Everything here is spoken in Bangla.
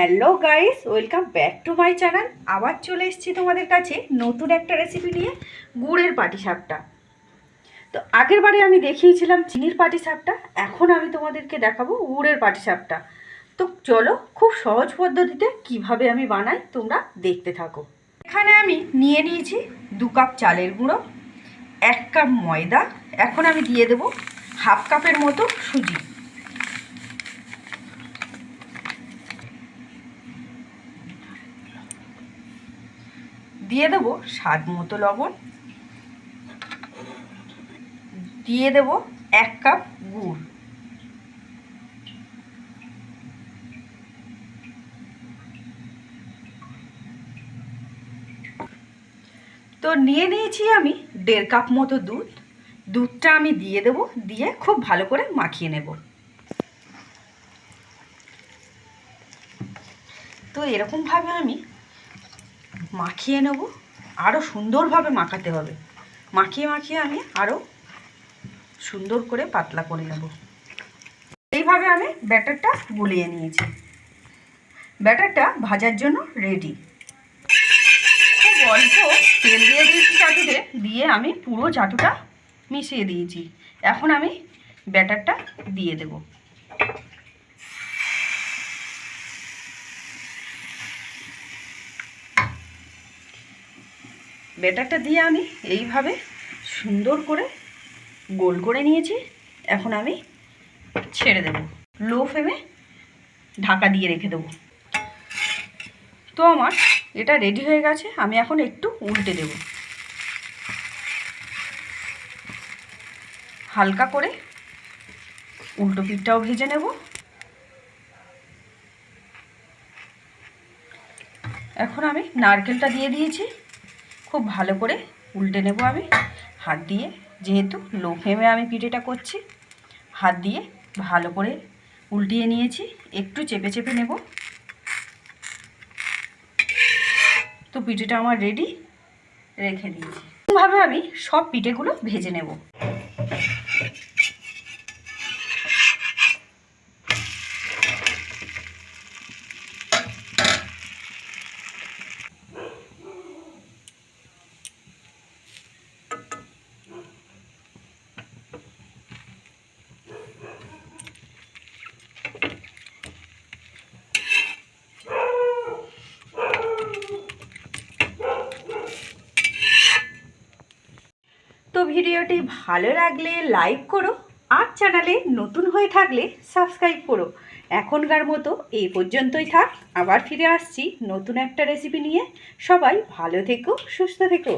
Hello guys, welcome back to my channel. আবার চলে এসেছি তোমাদের কাছে নতুন একটা রেসিপি নিয়ে, গুড়ের পাটিসাপটা। তো আগের বারে আমি দেখিয়েছিলাম চিনির পাটিসাপটা, এখন আমি তোমাদেরকে দেখাবো গুড়ের পাটিসাপটা। তো চলো, খুব সহজ পদ্ধতিতে কীভাবে আমি বানাই তোমরা দেখতে থাকো। এখানে আমি নিয়ে নিয়েছি দু কাপ চালের গুঁড়ো, এক কাপ ময়দা, এখন আমি দিয়ে দেবো হাফ কাপের মতো সুজি। দিয়ে দেবো স্বাদ মতো লবণ। দিয়ে দেবো এক কাপ গুড়। তো নিয়ে নিয়েছি আমি দেড় কাপ মতো দুধ। দুধটা আমি দিয়ে দেবো, দিয়ে খুব ভালো করে মাখিয়ে নেব। তো এরকমভাবে আমি মাখিয়ে নেব। আরও সুন্দরভাবে মাখাতে হবে। মাখিয়ে মাখিয়ে আমি আরও সুন্দর করে পাতলা করে নেব। এইভাবে আমি ব্যাটারটা গুলিয়ে নিয়েছি। ব্যাটারটা ভাজার জন্য রেডি খুব অল্প তেল দিয়ে দিয়েছি চাটুতে, দিয়ে আমি পুরো চাটুটা মিশিয়ে দিয়েছি। এখন আমি ব্যাটারটা দিয়ে দেবো। ব্যাটারটা দিয়ে আমি এইভাবে সুন্দর করে গোল করে নিয়েছি। এখন আমি ছেড়ে দেব। লো ফ্লেমে ঢাকা দিয়ে রেখে দেবো। তো আমার এটা রেডি হয়ে গেছে, আমি এখন একটু উল্টে দেব। হালকা করে উল্টো পিঠটাও ভেজে নেব। এখন আমি নারকেলটা দিয়ে দিয়েছি। খুব ভালো করে উল্টে নেব আমি। হাত দিয়ে, যেহেতু লো ফ্লেমে আমি পিঠেটা করছি, হাত দিয়ে ভালো করে উল্টিয়ে নিয়েছি, একটু চেপে চেপে নেব। তো পিঠেটা আমার রেডি রেখে দিয়েছি। ভাবে আমি সব পিঠেগুলো ভেজে নেব। তো ভিডিওটি ভালো লাগলে লাইক করো আর চ্যানেলে নতুন হয়ে থাকলে সাবস্ক্রাইব করো। এখনকার মতো এই পর্যন্তই থাক। আবার ফিরে আসছি নতুন একটা রেসিপি নিয়ে। সবাই ভালো থেকো, সুস্থ থেকো।